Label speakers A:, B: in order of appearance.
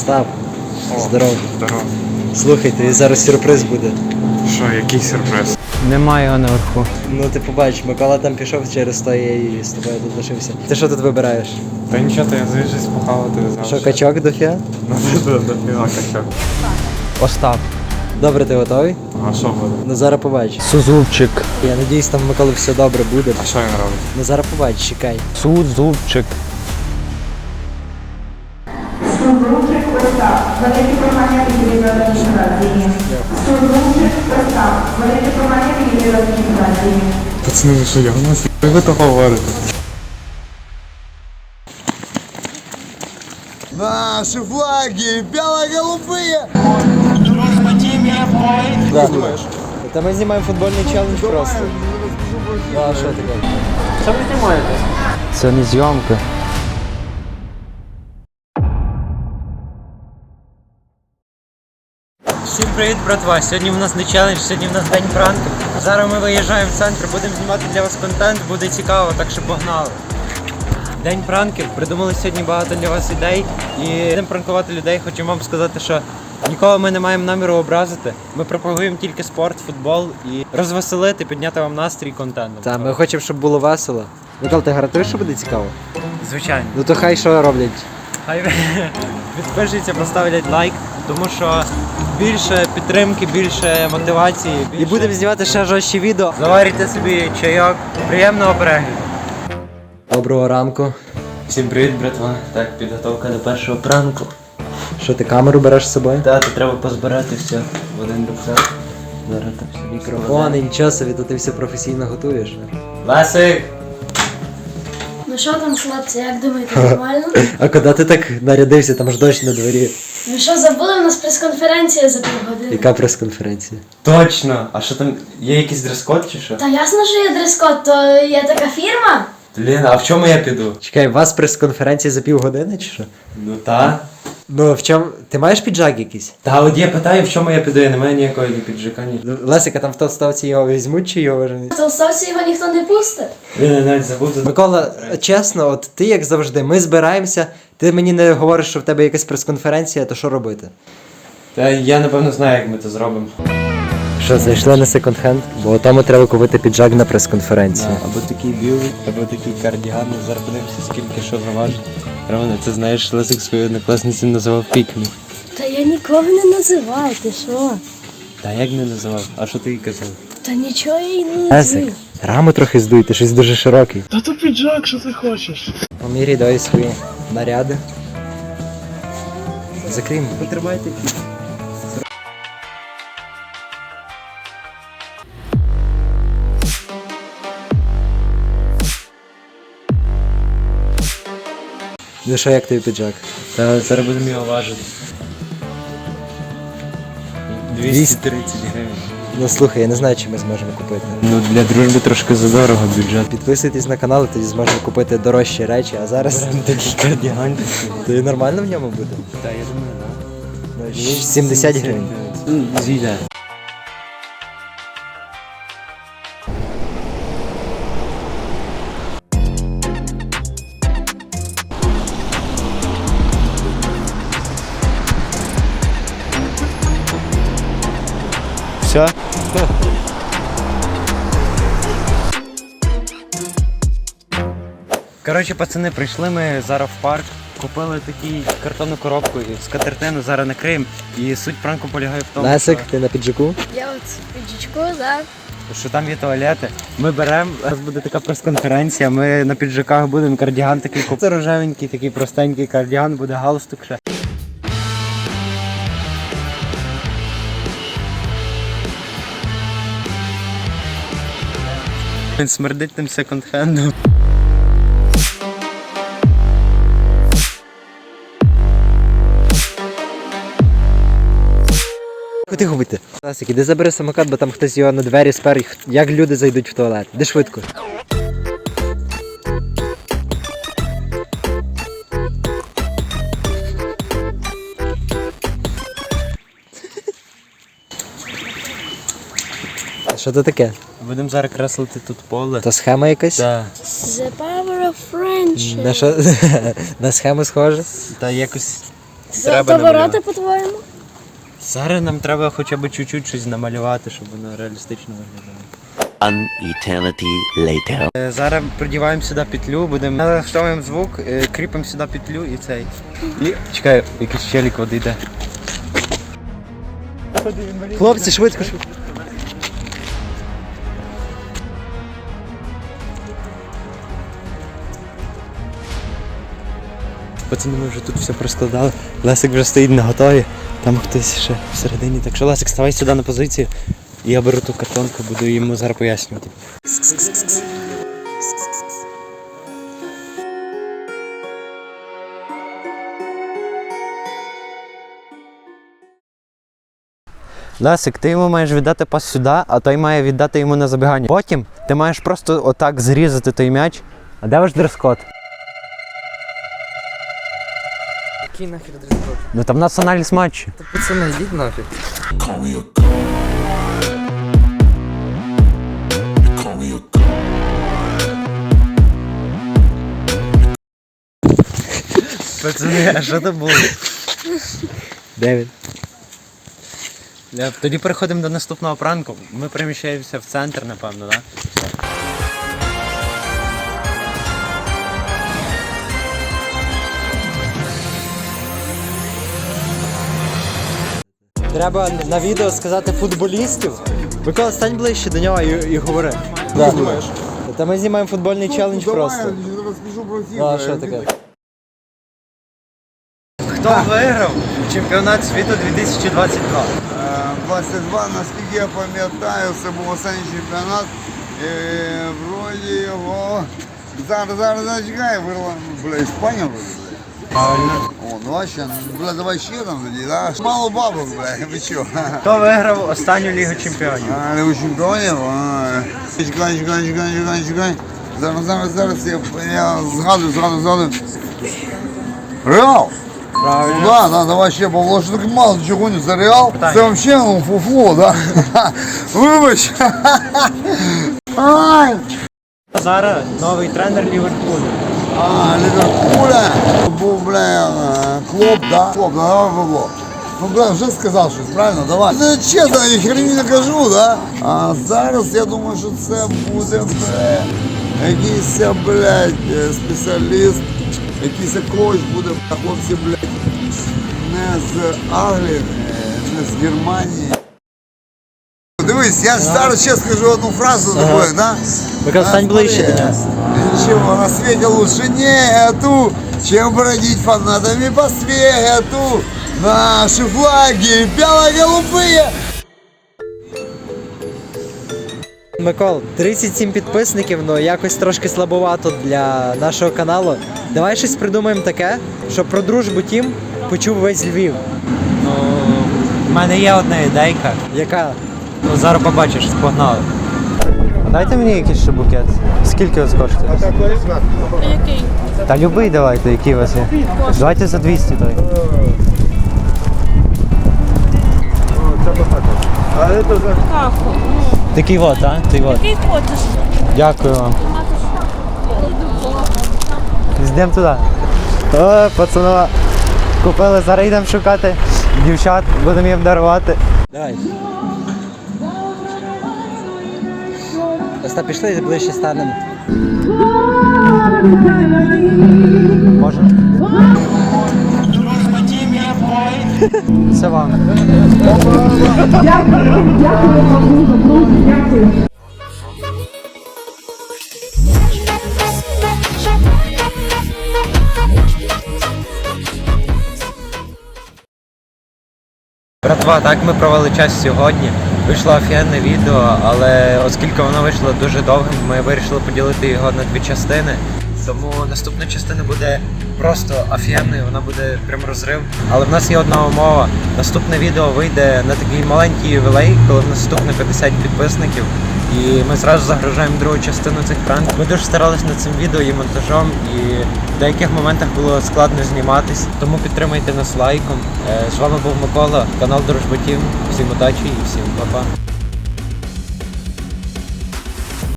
A: Остап,
B: О,
A: здорово.
B: Здорово.
A: Слухай, тобі зараз сюрприз буде.
B: Що, який сюрприз?
C: Немає його наверху.
A: Ну ти побачиш, Микола там пішов через то я і з тобою тут лишився. Ти що тут вибираєш?
B: Та нічого, то я заїжджусь похавати завжди.
A: Що, качок до фіа?
B: Ну, до, до фіга качок.
C: Остап.
A: Добре, ти готовий?
B: А що буде?
A: Ну зараз побачиш.
C: Сузувчик.
A: Я надіюсь, там в Миколи все добре буде.
B: А що він робить?
A: Ну зараз побачиш, чекай.
C: Сузувчик.
D: Остап, велике прохання від адміністрації. Струнчик Остап, велике прохання від адміністрації.
B: Пацани, ви що, я у нас? Ви то говорите?
E: Наши флаги бело-голубые!
A: Да. Та ми знімаємо футбольний челендж просто. Ну а що таке?
C: Це не зйомка.
F: Привіт, братва! Сьогодні в нас не челендж, сьогодні в нас день пранків. Зараз ми виїжджаємо в центр, будемо знімати для вас контент, буде цікаво, так що погнали. День пранків, придумали сьогодні багато для вас ідей і будемо пранкувати людей. Хочу вам сказати, що нікого ми не маємо наміру образити. Ми пропагуємо тільки спорт, футбол і розвеселити, підняти вам настрій контентом.
A: Та ми хочемо, щоб було весело. Микола, ти гарантуєш, що буде цікаво?
F: Звичайно.
A: Ну то хай що роблять.
F: Хай підпишіться, поставлять лайк, тому що більше підтримки, більше мотивації.
A: І будемо знімати ще жорсткі відео.
F: Заварите собі чайок. Приємного перегляду.
A: Доброго ранку.
F: Всім привіт, братва. Так, підготовка до першого пранку.
A: Що ти камеру береш з собою?
F: Та, то треба позбирати все в один рюкзак. Зараз там все
A: Мікрофон, і нічого собі, то ти все професійно готуєш.
F: Ласик!
G: Ну що там, хлопці, як думаєте, нормально?
A: А куди ти так нарядився, там ж дощ на дворі.
G: Ви що забули? У нас прес-конференція за півгодини.
A: Яка прес-конференція?
F: Точно! А що там, є якийсь дрес-код чи що?
G: Та ясно, що є дрес-код, то є така фірма.
F: Блін, а в чому я піду?
A: Чекай, у вас прес-конференція за півгодини чи що?
F: Ну та.
A: Ну, в чому. Ти маєш піджак якийсь?
F: Та от я питаю, в чому я піду, я не маю ніякої ні піджака, ні.
A: Лесика, там в толстовці його візьмуть чи його вже не?
G: В толстовці його ніхто не пустить.
F: Я навіть забув за
A: Микола, чесно, от ти як завжди, ми збираємося, ти мені не говориш, що в тебе якась прес-конференція, то що робити?
F: Та я напевно знаю, як ми це зробимо.
A: Що, зайшли на секонд-хенд? Бо тому треба купити піджак на прес-конференцію.
F: Або такий білий, або такий кардіган. Зараз подивимося, скільки що заважить. Романе, ти знаєш, Лесик свою однокласницю називав пікмі.
G: Та я нікого не називаю, ти що?
F: Та як не називав? А що ти їй казав?
G: Та нічого я й не
A: Лесик,
G: називаю.
A: раму трохи здуй, ти щось дуже широкий.
E: Та то піджак, що ти хочеш.
A: Поміряй дай свої наряди. Закрий, потримайте. Ну що, як тобі піджак?
F: Та зараз будемо його важити. 230 гривень.
A: Ну слухай, я не знаю, чи ми зможемо купити.
F: Ну для дружби трошки задорого бюджет.
A: Підписуйтесь на канал, тоді зможемо купити дорожчі речі, а зараз
F: Такий кардіган.
A: то і нормально в ньому буде.
F: Та я думаю, так.
A: Ну, 70 гривень.
F: Зійде.
A: Все?
F: Коротше, пацани, прийшли ми зараз в парк, купили таку картонну коробку з катертину, зараз накриємо. І суть пранку полягає в тому,
A: Лесик,
F: що,
A: ти на піджаку?
G: Я от піджачку, так.
F: що там є туалети. Ми беремо, зараз буде така прес-конференція, ми на піджаках будемо кардіган такий купити. Це рожевенький, такий простенький кардіган, буде галстук ще. Він смердить тим секонд-хендом.
A: Куди губити? Лесик, іди забери самокат, бо там хтось його на двері спер, як люди зайдуть в туалет. Іди швидко. Що це таке?
F: Будемо зараз креслити тут поле.
A: То схема якась?
F: Так.
G: The power of friendship.
A: На що? На схему схоже?
F: Та якось Треба намалювати.
G: по-твоєму?
F: Зараз нам треба хоча б чуть-чуть щось намалювати, щоб воно реалістично виглядало.
H: An eternity later.
F: Е, Зараз придіваємо сюди петлю, будемо налаштовуємо звук, е, кріпимо сюди петлю і цей. І чекай, якийсь челік води йде.
A: Хлопці, швидко, швидко.
F: Пацани, ми вже тут все проскладали. Лесик вже стоїть на готові. Там хтось ще всередині. Так що Лесик, ставай сюди на позицію. І я беру ту картонку, буду йому зараз пояснювати. Лесик, ти йому маєш віддати пас сюди, а той має віддати йому на забігання. Потім ти маєш просто отак зрізати той м'яч. А де ваш дрес-код?
I: Який нахер дрес-код?
F: Ну там аналіз матчу.
I: Та пацани, йдіть нафіг.
F: Пацани, а що це було? Девід. Тоді переходимо до наступного пранку. Ми переміщаємося в центр, напевно, так?
A: Треба на відео сказати футболістів. Микола, стань ближче до нього і, і говори. Да. Та ми знімаємо футбольний челендж просто. Ну, а що таке?
F: Хто виграв чемпіонат світу 2022?
E: 22, наскільки я пам'ятаю, це був останній чемпіонат. Е, вроді його. Зараз, зараз, зараз чекай, бля, Іспанія вроді. О, ну а ще, бля, давай ще там тоді, да? Мало бабок, бля, ви чо?
F: Хто виграв останню лігу чемпіонів?
E: А, не у чемпіонів? А, Чекай, чекай, чекай, чекай, чекай. Зараз, зараз, зараз я, я згадую, згадую, згадую. Реал!
F: Правильно.
E: Ну да, да, давай ще, Павло, що так мало чого не за Реал.
F: Питання.
E: Це вообще ну, фуфло, да? Вибач. Ай!
F: Зараз новий тренер Ліверпулю.
E: А, Ліверпуля. Був, бля, е, Клоп, да? Клоп, да, давай, Павло. Ну, бля, вже сказав щось, правильно? Давай. Ну, чесно, я херні не кажу, да? А зараз я думаю, що це буде, бля, якийсь, блядь, е, спеціаліст, якийсь коуч буде, бля, хлопці, блядь, не з Англії, е, не з Германії. Дивись, я ж зараз ще скажу одну фразу такою, да?
A: Микола, стань ближче до нього.
E: Ничего на свете лучше нету, чем бродить фанатами по свету. Наши флаги бело-голубые.
A: Микол, 37 підписників, ну якось трошки слабовато для нашого каналу. Давай щось придумаємо таке, щоб про дружбу тім почув весь Львів.
F: Ну, в мене є одна ідейка.
A: Яка?
F: Ну, зараз побачиш, погнали. Дайте мені якийсь ще букет. Скільки ось коштує?
G: Який?
F: Та любий давайте, який у вас є. Давайте за 200 той.
G: Каху.
F: Такий от, а? Такий от.
G: Який хочеш?
F: Дякую вам. Йдемо туди. О, пацанова. Купили, зараз йдемо шукати дівчат, будемо їм дарувати.
A: Давай. Остап, пішли ближче станемо.
F: Можна? Це вам. Братва, так ми провели час сьогодні. Вийшло офігенне відео, але оскільки воно вийшло дуже довгим, ми вирішили поділити його на дві частини. Тому наступна частина буде просто офігенною, вона буде прям розрив. Але в нас є одна умова. Наступне відео вийде на такий маленький ювілей, коли в нас стукне 50 підписників. І ми зразу загружаємо другу частину цих пранків. Ми дуже старалися над цим відео і монтажом, і в деяких моментах було складно зніматись. Тому підтримайте нас лайком. Е, З вами був Микола, канал Дружботів. Всім удачі і всім па-па.